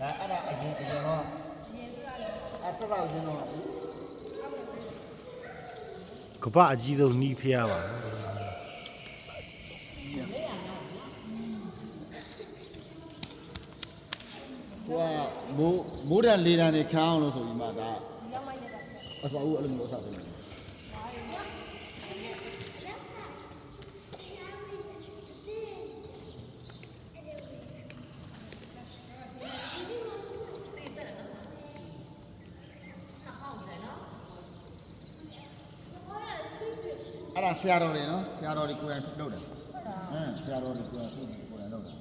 ဒါအဲ့ဒါအရင်အရင်တော့အဲ့တက်တော့အရင်တော့ကပအကြီးဆုံးနှီးဖျားပါဟိုကမိုးမိုးတန်လေးတန်နေခန်းအောင်လို့ဆိုပြီးမှဒါအစောဦးအဲ့လိုမျိုးအစားတယ် အဲ့ဒါဆရာတော်တွေနော်ဆရာတော်တွေကိုယ်တိုင်လုပ်တယ်ဟမ်ဆရာတော်တွေကိုယ်တိုင်ကိုယ်တိုင်လုပ်တယ်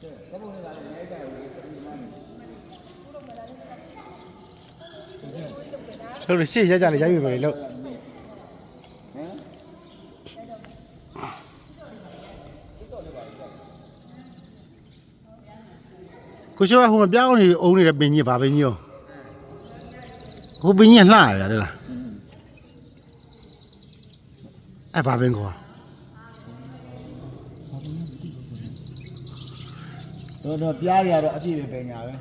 ကဲဘုန်းကြီးကလည်းနိုင်တယ်ဒီစပီမန်လို့ရှေ့ရကြလေရိုက်ပြီပဲလို့ဟမ် ကိုရှိုးကဟိုမပြောင်းနေအုံးနေတဲ့ပင်ကြီးဘာပင်ကြီးရောဟိုပင်ကြီးကလှရရတယ်လားအဲ့ဘာပင်ကွာတော့တော့ပြားရတော့အပြည့်ပဲပညာပဲ